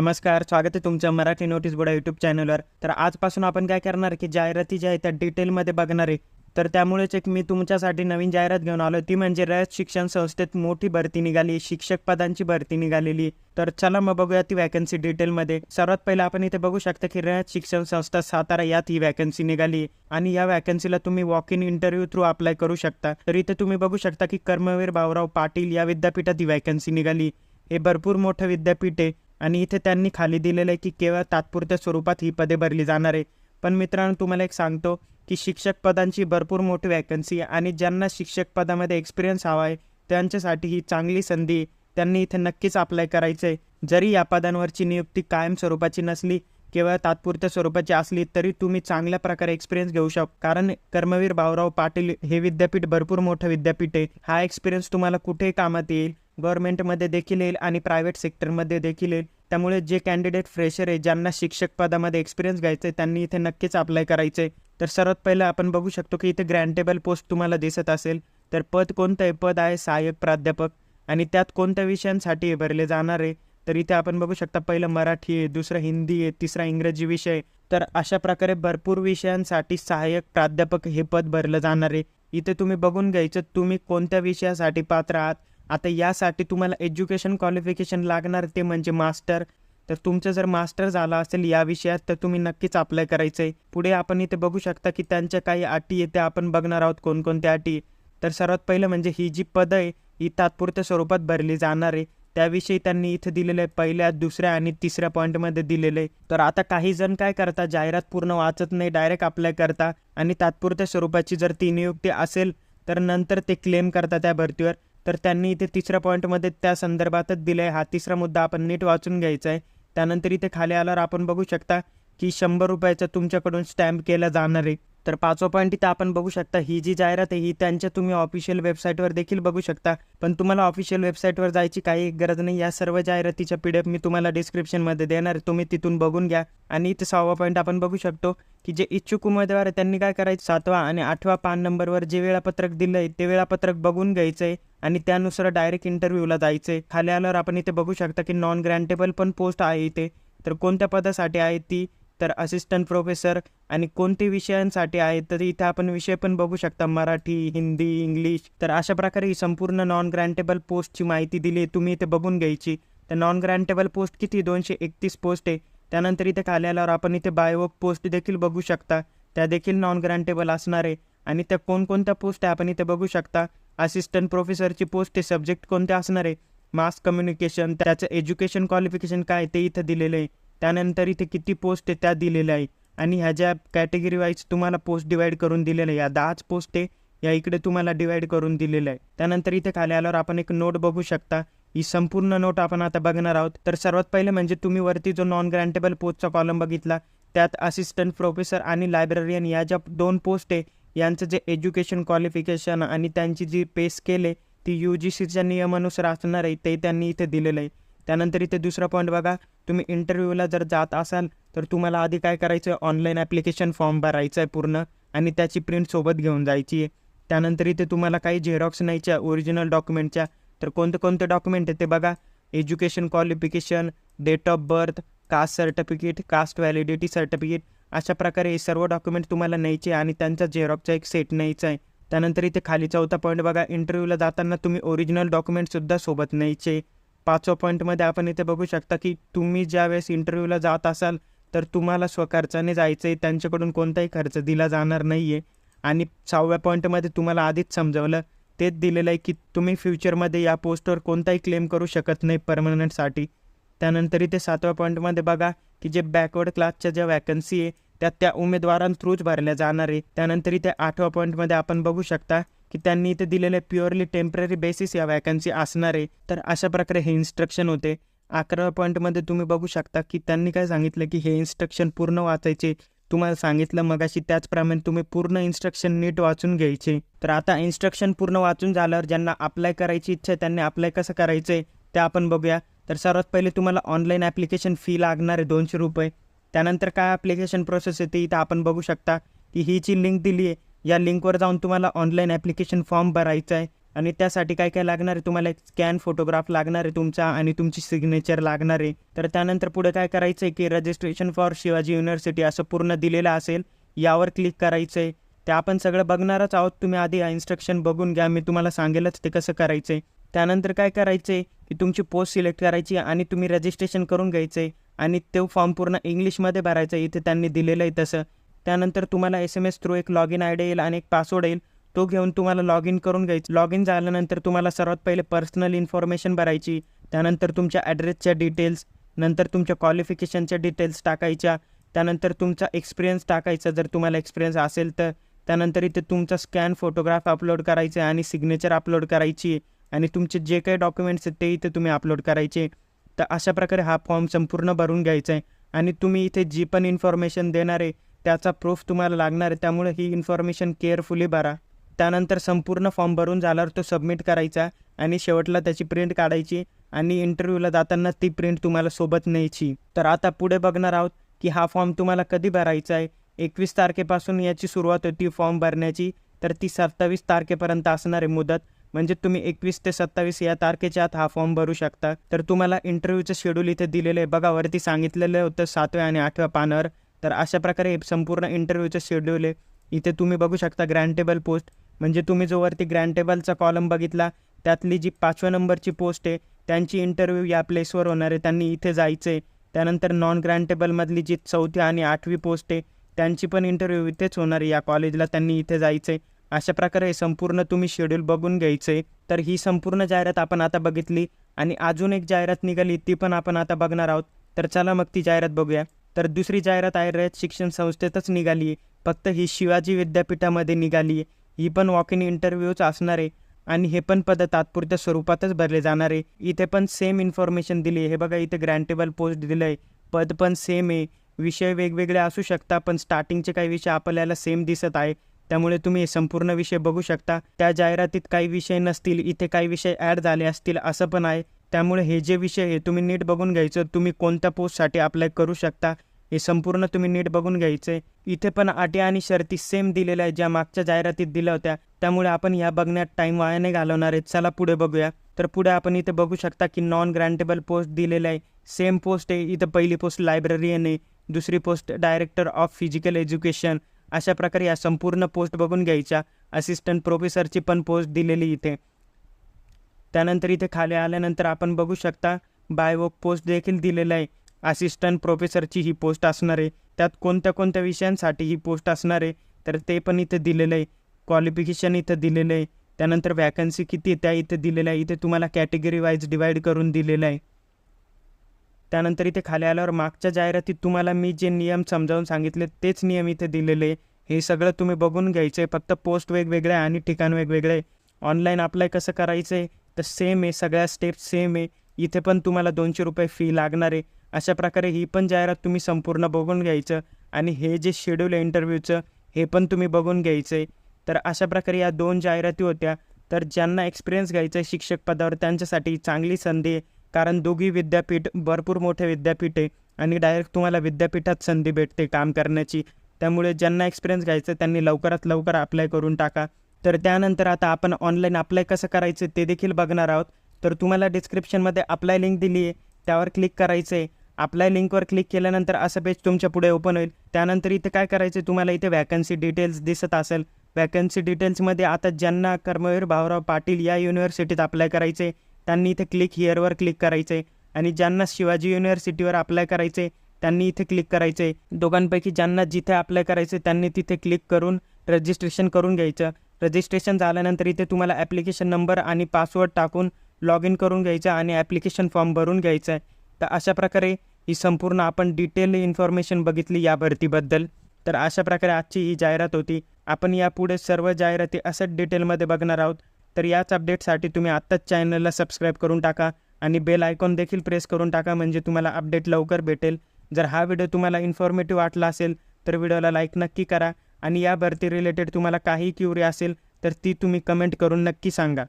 नमस्कार स्वागत आहे तुमच्या मराठी नोटीस बोर्ड यूट्यूब चॅनलवर तर आजपासून आपण काय करणार की जाहिराती ज्या आहेत त्या डिटेलमध्ये बघणार आहे. तर त्यामुळेच एक मी तुमच्यासाठी नवीन जाहिरात घेऊन आलो ती म्हणजे रयत शिक्षण संस्थेत मोठी भरती निघाली शिक्षक पदांची भरती निघालेली. तर चला मग बघूया ती वॅकन्सी डिटेलमध्ये सर्वात पहिले आपण इथे बघू शकता की रयत शिक्षण संस्था सातारा यात ही वॅकन्सी निघाली. आणि या वॅकन्सीला तुम्ही walk in interview through apply करू शकता. तर इथे तुम्ही बघू शकता की कर्मवीर भाऊराव पाटील या विद्यापीठात ही वॅकन्सी निघाली. हे भरपूर मोठं विद्यापीठ आहे. आणि इथे त्यांनी खाली दिलेलं आहे की केवळ तात्पुरत्या स्वरूपात ही पदे भरली जाणार आहे. पण मित्रांनो तुम्हाला एक सांगतो की शिक्षक पदांची भरपूर मोठी वॅकन्सी आहे आणि ज्यांना शिक्षक पदामध्ये एक्सपिरियन्स हवा आहे त्यांच्यासाठी ही चांगली संधी त्यांनी इथे नक्कीच अप्लाय करायचं आहे जरी या पदांवरची नियुक्ती कायम स्वरूपाची नसली केवळ तात्पुरत्या स्वरूपाची असली तरी तुम्ही चांगल्या प्रकारे एक्सपिरियन्स घेऊ शकता कारण कर्मवीर भाऊराव पाटील हे विद्यापीठ भरपूर मोठं विद्यापीठ आहे. हा एक्सपिरियन्स तुम्हाला कुठेही कामात येईल गव्हर्नमेंटमध्ये देखील येईल आणि प्रायव्हेट सेक्टरमध्ये देखील येईल. त्यामुळे जे कॅन्डिडेट फ्रेशर आहे ज्यांना शिक्षक पदामध्ये एक्सपिरियन्स घ्यायचं आहे त्यांनी इथे नक्कीच अप्लाय करायचं. आहे तर सर्वात पहिलं आपण बघू शकतो की इथे ग्रँटेबल पोस्ट तुम्हाला दिसत असेल तर पद कोणतं आहे? पद आहे सहाय्यक प्राध्यापक. आणि त्यात कोणत्या विषयांसाठी भरले जाणार आहे? तर इथे आपण बघू शकता पहिलं मराठी आहे दुसरं हिंदी आहे तिसरा इंग्रजी विषय आहे. तर अशा प्रकारे भरपूर विषयांसाठी सहाय्यक प्राध्यापक हे पद भरलं जाणार आहे. इथे तुम्ही बघून घ्यायचं तुम्ही कोणत्या विषयासाठी पात्र आहात? आता यासाठी तुम्हाला एज्युकेशन क्वालिफिकेशन लागणार ते म्हणजे मास्टर. तर तुमचं जर मास्टर झाला असेल या विषयात तर तुम्ही नक्कीच अप्लाय करायचं आहे पुढे आपण इथे बघू शकता की त्यांच्या काही अटी येते आपण बघणार आहोत कोणकोणत्या अटी. तर सर्वात पहिलं म्हणजे ही जी पदं आहे ही तात्पुरत्या स्वरूपात भरली जाणार आहे. त्याविषयी त्यांनी इथे दिलेलं आहे पहिल्या दुसऱ्या आणि तिसऱ्या पॉईंटमध्ये दिलेलं आहे. तर आता काही जण काय करता जाहिरात पूर्ण वाचत नाही डायरेक्ट अप्लाय करता आणि तात्पुरत्या स्वरूपाची जर ती नियुक्ती असेल तर नंतर ते क्लेम करतात त्या भरतीवर. तर त्यांनी इथे तिसऱ्या पॉईंटमध्ये त्या संदर्भातच दिलं आहे हा तिसरा मुद्दा आपण नीट वाचून घ्यायचा आहे त्यानंतर इथे खाली आल्यावर आपण बघू शकता की शंभर रुपयाचा तुमच्याकडून स्टॅम्प केला जाणार आहे. तर पाचवा पॉईंट इथं आपण बघू शकता ही जी जाहिरात आहे ही त्यांच्या तुम्ही ऑफिशियल वेबसाईटवर देखील बघू शकता. पण तुम्हाला ऑफिशियल वेबसाईटवर जायची काही गरज नाही. या सर्व जाहिरातीच्या पी डी एफ मी तुम्हाला डिस्क्रिप्शनमध्ये देणार आहे. तुम्ही तिथून बघून घ्या. आणि इथे सहावा पॉईंट आपण बघू शकतो की जे इच्छुक उमेदवार आहे त्यांनी काय करायचं? सातवा आणि आठवा पान नंबरवर जे वेळापत्रक दिलं आहे ते वेळापत्रक बघून घ्यायचं आहे आणि त्यानुसार डायरेक्ट इंटरव्ह्यूला जायचं. आहे खाली आल्यावर आपण इथे बघू शकता की नॉन ग्रँटेबल पण पोस्ट आहे इथे. तर कोणत्या पदासाठी आहे ती? तर असिस्टंट प्रोफेसर आणि कोणते विषयांसाठी आहे? तर इथे आपण विषय पण बघू शकता. मराठी हिंदी इंग्लिश. तर अशा प्रकारे ही संपूर्ण नॉन ग्रँटेबल पोस्टची माहिती दिली आहे. तुम्ही इथे बघून घ्यायची. तर नॉन ग्रँटेबल पोस्ट किती? दोनशे एकतीस पोस्ट आहे. त्यानंतर इथे खाली आल्यावर आपण इथे बायोवर्क पोस्ट देखील बघू शकता. त्या देखील नॉन ग्रँटेबल असणार आहे. आणि त्या कोणकोणत्या पोस्ट आहे आपण इथे बघू शकता. असिस्टंट प्रोफेसरची पोस्ट आहे. सब्जेक्ट कोणते असणार आहे? मास कम्युनिकेशन त्याचं एज्युकेशन क्वालिफिकेशन काय ते इथं दिलेलं आहे. त्यानंतर इथे किती पोस्ट आहे त्या दिलेल्या आहे आणि ह्या ज्या कॅटेगरी वाईज तुम्हाला पोस्ट डिवाईड करून दिलेलं आहे. या दहाच पोस्ट आहे या इकडे तुम्हाला डिवाईड करून दिलेलं आहे. त्यानंतर इथे खाली आल्यावर आपण एक नोट बघू शकता. ही संपूर्ण नोट आपण आता बघणार आहोत. तर सर्वात पहिले म्हणजे तुम्ही वरती जो नॉन ग्रँटेबल पोस्टचा कॉलम बघितला त्यात असिस्टंट प्रोफेसर आणि लायब्ररियन या ज्या दोन पोस्ट आहे यांचं जे एज्युकेशन क्वालिफिकेशन आणि त्यांची जी पे स्केल आहे ती यू जी सीच्या नियमानुसार असणार आहे ते त्यांनी इथे दिलेलं आहे. त्यानंतर इथे दुसरा पॉईंट बघा. तुम्ही इंटरव्ह्यूला जर जात असाल तर तुम्हाला आधी काय करायचं आहे ऑनलाईन ॲप्लिकेशन फॉर्म भरायचा आहे पूर्ण आणि त्याची प्रिंट सोबत घेऊन जायची आहे. त्यानंतर इथे तुम्हाला काही झेरॉक्स नाहीच्या ओरिजिनल डॉक्युमेंटच्या तर कोणते कोणते डॉक्युमेंट आहे ते बघा. Education qualification date of birth caste certificate caste validity certificate अशा प्रकारे हे सर्व डॉक्युमेंट तुम्हाला न्यायचे आणि त्यांचा झेरॉक्सचा एक सेट न्यायचा आहे. त्यानंतर इथे खाली चौथा पॉईंट बघा. इंटरव्ह्यूला जाताना तुम्ही ओरिजिनल डॉक्युमेंटसुद्धा सोबत न्यायचे. पाचव्या पॉईंटमध्ये आपण इथे बघू शकता की तुम्ही ज्या वेळेस इंटरव्ह्यूला जात असाल तर तुम्हाला स्वखर्चाने जायचं आहे त्यांच्याकडून कोणताही खर्च दिला जाणार नाही आहे आणि सहाव्या पॉईंटमध्ये तुम्हाला आधीच समजवलं. तेच दिलेलं आहे की तुम्ही फ्युचरमध्ये या पोस्टवर कोणताही क्लेम करू शकत नाही परमनंटसाठी त्यानंतर इथे सातव्या पॉईंटमध्ये बघा. की जे बॅकवर्ड क्लासच्या ज्या वॅकन्सी आहे त्या त्या उमेदवारांथ्रूच भरल्या जाणार आहे. त्यानंतर इथे आठव्या पॉईंटमध्ये आपण बघू शकता की त्यांनी इथे दिलेले प्युअरली टेंपररी बेसिस या वॅकन्सी असणार आहे. तर अशा प्रकारे हे इन्स्ट्रक्शन होते. अकराव्या पॉईंटमध्ये तुम्ही बघू शकता की त्यांनी काय सांगितलं की हे इन्स्ट्रक्शन पूर्ण वाचायचे. तुम्हाला सांगितलं मगाशी त्याचप्रमाणे तुम्ही पूर्ण इन्स्ट्रक्शन नीट वाचून घ्यायचे. तर आता इन्स्ट्रक्शन पूर्ण वाचून झाल्यावर ज्यांना अप्लाय करायची इच्छा आहे त्यांनी अप्लाय कसं करायचं आहे ते आपण बघूया. तर सर्वात पहिले तुम्हाला ऑनलाईन ॲप्लिकेशन फी लागणार आहे दोनशे रुपये. त्यानंतर काय ॲप्लिकेशन प्रोसेस आहे ते इथं आपण बघू शकता. की ही जी लिंक दिली आहे या लिंकवर जाऊन तुम्हाला ऑनलाईन ॲप्लिकेशन फॉर्म भरायचा आहे. आणि त्यासाठी काय काय लागणार आहे? तुम्हाला एक स्कॅन फोटोग्राफ लागणार आहे तुमचा आणि तुमची सिग्नेचर लागणार आहे. तर त्यानंतर पुढे काय करायचं आहे की रजिस्ट्रेशन फॉर शिवाजी युनिव्हर्सिटी असं पूर्ण दिलेलं असेल यावर क्लिक करायचं आहे ते आपण सगळं बघणारच आहोत. तुम्ही आधी इन्स्ट्रक्शन बघून घ्या. मी तुम्हाला सांगेलच ते कसं करायचं आहे त्यानंतर काय करायचं? आहे की तुमची पोस्ट सिलेक्ट करायची आणि तुम्ही रजिस्ट्रेशन करून घ्यायचं आहे आणि तो फॉर्म पूर्ण इंग्लिशमध्ये भरायचा. आहे इथे त्यांनी दिलेलं आहे तसं. त्यानंतर तुम्हाला एस एम एस थ्रू एक लॉग इन आय डी येईल आणि एक पासवर्ड येईल. तो घेऊन तुम्हाला लॉग इन करून घ्यायचं. लॉग इन झाल्यानंतर तुम्हाला सर्वात पहिले पर्सनल इन्फॉर्मेशन भरायची. त्यानंतर तुमच्या ॲड्रेसच्या डिटेल्स नंतर तुमच्या क्वालिफिकेशनच्या डिटेल्स टाकायच्या. त्यानंतर तुमचा एक्सपिरियन्स टाकायचा. जर तुम्हाला एक्सपिरियन्स असेल तर. त्यानंतर इथे तुमचा स्कॅन फोटोग्राफ अपलोड करायचा आणि सिग्नेचर अपलोड करायची. आणि तुमचे जे काही डॉक्युमेंट्स आहेत ते इथे तुम्ही अपलोड करायचे. तर अशा प्रकारे हा फॉर्म संपूर्ण भरून घ्यायचा आहे. आणि तुम्ही इथे जी पण इन्फॉर्मेशन देणार आहे त्याचा प्रूफ तुम्हाला लागणार आहे. त्यामुळे ही इन्फॉर्मेशन केअरफुली भरा. त्यानंतर संपूर्ण फॉर्म भरून झाल्यावर तो सबमिट करायचा आणि शेवटला त्याची प्रिंट काढायची आणि इंटरव्ह्यूला जाताना ती प्रिंट तुम्हाला सोबत न्यायची. तर आता पुढे बघणार आहोत की हा फॉर्म तुम्हाला कधी भरायचा आहे. एकवीस तारखेपासून याची सुरुवात होती फॉर्म भरण्याची. तर ती सत्तावीस तारखेपर्यंत असणार आहे मुदत. म्हणजे तुम्ही एकवीस ते सत्तावीस या तारखेच्या आत हा फॉर्म भरू शकता. तर तुम्हाला इंटरव्ह्यूचं शेड्यूल इथे दिलेलं आहे. बघा वरती सांगितलेलं होतं सातव्या आणि आठव्या पानावर. तर अशा प्रकारे संपूर्ण इंटरव्ह्यूचं शेड्यूल आहे. इथे तुम्ही बघू शकता ग्रँटेबल पोस्ट म्हणजे तुम्ही जो वरती ग्रँटेबलचा कॉलम बघितला त्यातली जी पाचव्या नंबरची पोस्ट आहे त्यांची इंटरव्ह्यू या प्लेसवर होणार आहे. त्यांनी इथे जायचं आहे त्यानंतर नॉन ग्रँटेबलमधली जी चौथी आणि आठवी पोस्ट आहे त्यांची पण इंटरव्ह्यू इथेच होणार आहे. या कॉलेजला त्यांनी इथे जायचं आहे अशा प्रकारे संपूर्ण तुम्ही शेड्यूल बघून घ्यायचं आहे तर ही संपूर्ण जाहिरात आपण आता बघितली आणि अजून एक जाहिरात निघाली ती पण आपण आता बघणार आहोत. तर चला मग ती जाहिरात बघूया. तर दुसरी जाहिरात आहे रयत शिक्षण संस्थेतच निघाली. आहे फक्त ही शिवाजी विद्यापीठामध्ये निघाली. आहे ही पण वॉक इन इंटरव्ह्यूच असणार आहे आणि हे पण पद तात्पुरत्या स्वरूपातच भरले जाणार. आहे इथे पण सेम इन्फॉर्मेशन दिली आहे हे बघा इथे ग्रँटेबल पोस्ट दिलं आहे पद पण सेम आहे. विषय वेगवेगळे असू शकता पण स्टार्टिंगचे काही विषय आपल्याला सेम दिसत आहे. त्यामुळे तुम्ही हे संपूर्ण विषय बघू शकता. त्या जाहिरातीत काही विषय नसतील इथे काही विषय ॲड झाले असतील असं पण आहे. त्यामुळे हे जे विषय आहे तुम्ही नीट बघून घ्यायचं. तुम्ही कोणत्या पोस्टसाठी अप्लाय करू शकता हे संपूर्ण तुम्ही नीट बघून घ्यायचं आहे इथे पण अटी आणि शर्ती सेम दिलेल्या आहेत ज्या मागच्या जाहिरातीत दिल्या होत्या. त्यामुळे आपण या बघण्यात टाईम वाया नाही घालवणार आहे. चला पुढे बघूया. तर पुढे आपण इथे बघू शकता की नॉन ग्रँटेबल पोस्ट दिलेलं आहे. सेम पोस्ट आहे. इथं पहिली पोस्ट लायब्ररियन आहे. दुसरी post director of physical education अशा प्रकारे या संपूर्ण पोस्ट बघून घ्यायच्या. असिस्टंट प्रोफेसरची पण पोस्ट दिलेली इथे. त्यानंतर इथे खाली आल्यानंतर आपण बघू शकता बायवोक पोस्ट देखील दिलेलं आहे. असिस्टंट प्रोफेसरची ही पोस्ट असणार आहे. त्यात कोणत्या कोणत्या विषयांसाठी ही पोस्ट असणार आहे तर ते पण इथे दिलेलं आहे. क्वालिफिकेशन इथं दिलेलं आहे. त्यानंतर वॅकन्सी किती त्या इथे दिलेल्या आहे. इथे तुम्हाला कॅटेगरी वाईज डिवाईड करून दिलेलं आहे. त्यानंतर इथे खाली आल्यावर मागच्या जाहिरातीत तुम्हाला मी जे नियम समजावून सांगितले तेच नियम इथे दिलेले. हे सगळं तुम्ही बघून घ्यायचं. आहे फक्त पोस्ट वेगवेगळे आहे आणि ठिकाण वेगवेगळे. आहे ऑनलाईन अप्लाय कसं करायचं? आहे तर सेम आहे. सगळ्या स्टेप्स सेम आहे. इथे पण तुम्हाला दोनशे रुपये फी लागणार आहे. अशा प्रकारे ही पण जाहिरात तुम्ही संपूर्ण बघून घ्यायचं आणि हे जे शेड्यूल आहे इंटरव्ह्यूचं हे पण तुम्ही बघून घ्यायचं. आहे तर अशा प्रकारे या दोन जाहिराती होत्या. तर ज्यांना एक्सपिरियन्स घ्यायचा आहे शिक्षक पदावर त्यांच्यासाठी चांगली संधी आहे. कारण दोघी विद्यापीठ भरपूर मोठे विद्यापीठ आहे आणि डायरेक्ट तुम्हाला विद्यापीठात संधी भेटते काम करण्याची. त्यामुळे ज्यांना एक्सपिरियन्स घ्यायचं त्यांनी लवकरात लवकर अप्लाय करून टाका. तर त्यानंतर आता आपण ऑनलाईन अप्लाय कसं करायचं ते देखील बघणार आहोत. तर तुम्हाला डिस्क्रिप्शनमध्ये अप्लाय लिंक दिली आहे. त्यावर क्लिक करायचं आहे. अप्लाय लिंकवर क्लिक केल्यानंतर असं पेज तुमच्यापुढे ओपन होईल. त्यानंतर इथे काय करायचं तुम्हाला इथे वॅकन्सी डिटेल्स दिसत असेल. वॅकन्सी डिटेल्समध्ये आता ज्यांना कर्मवीर भाऊराव पाटील या युनिव्हर्सिटीत अप्लाय करायचे त्यांनी इथे क्लिक हिअरवर क्लिक करायचे. आणि ज्यांना शिवाजी युनिव्हर्सिटीवर अप्लाय करायचे त्यांनी इथे क्लिक करायचे. दोघांपैकी ज्यांना जिथे अप्लाय करायचे त्यांनी तिथे क्लिक करून रजिस्ट्रेशन करून घ्यायचं. रजिस्ट्रेशन झाल्यानंतर इथे तुम्हाला ॲप्लिकेशन नंबर आणि पासवर्ड टाकून लॉग इन करून घ्यायचं आणि ॲप्लिकेशन फॉर्म भरून घ्यायचं आहे. तर अशा प्रकारे ही संपूर्ण आपण डिटेल इन्फॉर्मेशन बघितली या भरतीबद्दल. तर अशा प्रकारे आजची ही जाहिरात होती. आपण यापुढे सर्व जाहिराती असंच डिटेलमध्ये बघणार आहोत. तर याच अपडेटसाठी तुम्ही आत्ताच चॅनलला सबस्क्राईब करून टाका आणि बेल आयकॉन देखील प्रेस करून टाका म्हणजे तुम्हाला अपडेट लवकर भेटेल. जर हा व्हिडिओ तुम्हाला इन्फॉर्मेटिव्ह वाटला असेल तर व्हिडिओला लाईक नक्की करा आणि या भरती रिलेटेड तुम्हाला काही क्युरी असेल तर ती तुम्ही कमेंट करून नक्की सांगा.